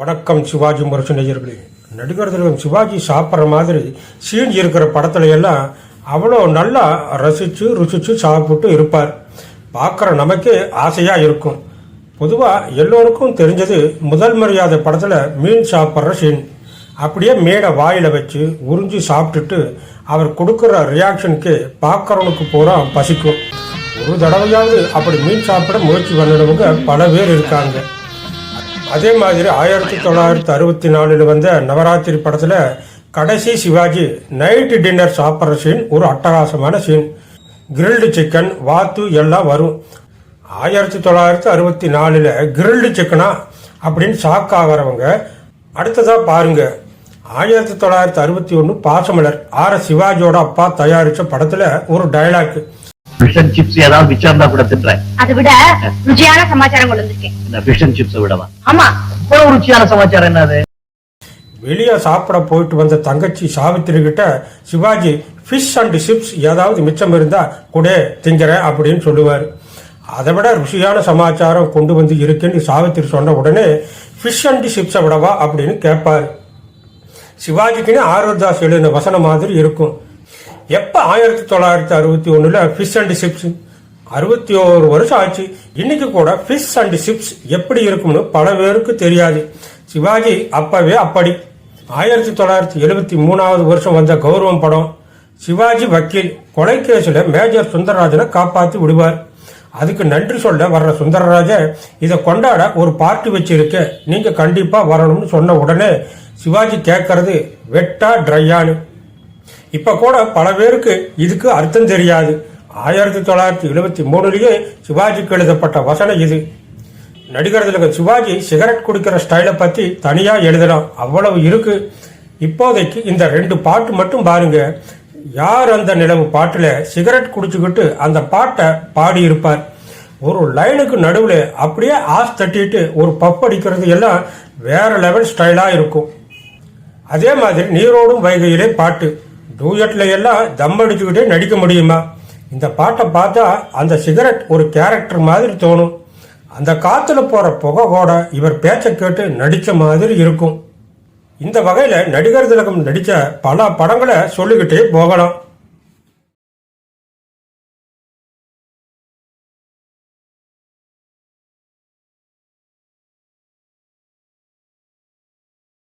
வணக்கம் சிவாஜி முரசு நேயர்களே. நடிகர் திலகம் சிவாஜி சாப்பிட்ற மாதிரி சீன் இருக்கிற படத்துல எல்லாம் அவ்வளோ நல்லா ரசித்து ருசித்து சாப்பிட்டு இருப்பார். பார்க்குற நமக்கே ஆசையாக இருக்கும். பொதுவாக எல்லோருக்கும் தெரிஞ்சது முதல் மரியாதை படத்தில் மீன் சாப்பிட்ற சீன். அப்படியே மேடை வாயில் வச்சு உறிஞ்சி சாப்பிட்டுட்டு அவர் கொடுக்குற ரியாக்ஷனுக்கு பார்க்குறவனுக்கு பூரா பசிக்கும். ஒரு தடவையாவது அப்படி மீன் சாப்பிட முயற்சி பண்ணினவங்க பல பேர் இருக்காங்க. அதே மாதிரி ஆயிரத்தி தொள்ளாயிரத்தி அறுபத்தி நாலில் வந்த நவராத்திரி படத்தில் கடைசி சிவாஜி நைட்டு டின்னர் சாப்பிட்ற சீன் ஒரு அட்டகாசமான சீன் கிரில்டு சிக்கன் வாத்து எல்லாம் வரும். ஆயிரத்தி தொள்ளாயிரத்தி அறுபத்தி நாலில் கிரில்டு சிக்கனா அப்படின்னு ஷாக் ஆகிறவங்க அடுத்ததாக பாருங்க. ஆயிரத்தி தொள்ளாயிரத்தி அறுபத்தி ஒன்று பாசமலர் ஆர் எஸ் சிவாஜியோட அப்பா தயாரித்த படத்தில் ஒரு டயலாக் ஃபிஷ் அண்ட் சிப்ஸ் ஏதாவது மிச்சம் இருந்தா கூட திட்டுறேன் அதை விட ருச்சியான சமாச்சாரம் கொண்டு வந்திருக்கேன். இந்த ஃபிஷ் அண்ட் சிப்ஸ் விடவா? ஆமா. இவ்வளவு ருச்சியான சமாச்சாரம் என்னது வெளியே சாப்பிட போயிட்டு வந்த தங்கச்சி சாவித்திரி கிட்ட சிவாஜி ஃபிஷ் அண்ட் சிப்ஸ் ஏதாவது மிச்சம் இருந்தா கூட திங்கிறேன் அப்படின்னு சொல்லுவார். அதை விட ருசியான சமாச்சாரம் கொண்டு வந்து இருக்குன்னு சாவித்திரி சொன்ன உடனே ஃபிஷ் அண்ட் சிப்ஸை விடவா? அப்படின்னு கேட்பாரு சிவாஜிக்குன்னு ஆரோதாஸ் எழுதின வசனம் மாதிரி இருக்கும். எப்போ ஆயிரத்தி தொள்ளாயிரத்தி அறுபத்தி ஒன்றில் ஃபிஷ் அண்ட் சிப்ஸ் அறுபத்தி ஓரு வருஷம் ஆச்சு. இன்னைக்கு கூட ஃபிஷ் அண்ட் சிப்ஸ் எப்படி இருக்கும்னு பல பேருக்கு தெரியாது. சிவாஜி அப்பவே அப்படி. ஆயிரத்தி தொள்ளாயிரத்தி எழுபத்தி மூணாவது வருஷம் வந்த கௌரவம் படம். சிவாஜி வக்கீல் கொலை கேஸில் மேஜர் சுந்தரராஜனை காப்பாற்றி விடுவார். அதுக்கு நன்றி சொல்ல வர்ற சுந்தரராஜ இதை கொண்டாட ஒரு பார்ட்டி வச்சிருக்க. நீங்க கண்டிப்பா வரணும்னு சொன்ன உடனே சிவாஜி கேட்கறது வெட்டா ட்ரையானு இப்ப கூட பல பேருக்கு இதுக்கு அர்த்தம் தெரியாது. ஆயிரத்தி தொள்ளாயிரத்தி எழுபத்தி மூணுலயே சிவாஜிக்கு எழுதப்பட்ட வசனம் இது. நடிகர் திலகம் சிவாஜி சிகரெட் குடிக்கிற ஸ்டைலை பத்தி தனியா எழுதலாம். அவ்வளவு இருக்கு. இப்போதைக்கு இந்த ரெண்டு பாட்டு மட்டும் பாருங்க. யார் அந்த நிலவு பாட்டுல சிகரெட் குடிச்சுக்கிட்டு அந்த பாட்டை பாடி இருப்பார் ஒரு லைனுக்கு நடுவில் அப்படியே ஆஸ் தட்டிட்டு ஒரு பப் அடிக்கிறது எல்லாம் வேற லெவல் ஸ்டைலா இருக்கும். அதே மாதிரி நீரோடும் வைகையிலே பாட்டு. டூயட்ல எல்லாம் தம் அடிச்சுக்கிட்டே நடிக்க முடியுமா? இந்த பாட்டை பார்த்தா அந்த சிகரெட் ஒரு கேரக்டர் மாதிரி தோணும். அந்த காத்துல போற புகை கூட இவர் பேச்சை கேட்டு நடிச்ச மாதிரி இருக்கும். இந்த வகையில நடிகர் திலகம் நடிச்ச பல படங்களை சொல்லிக்கிட்டே போகலாம்.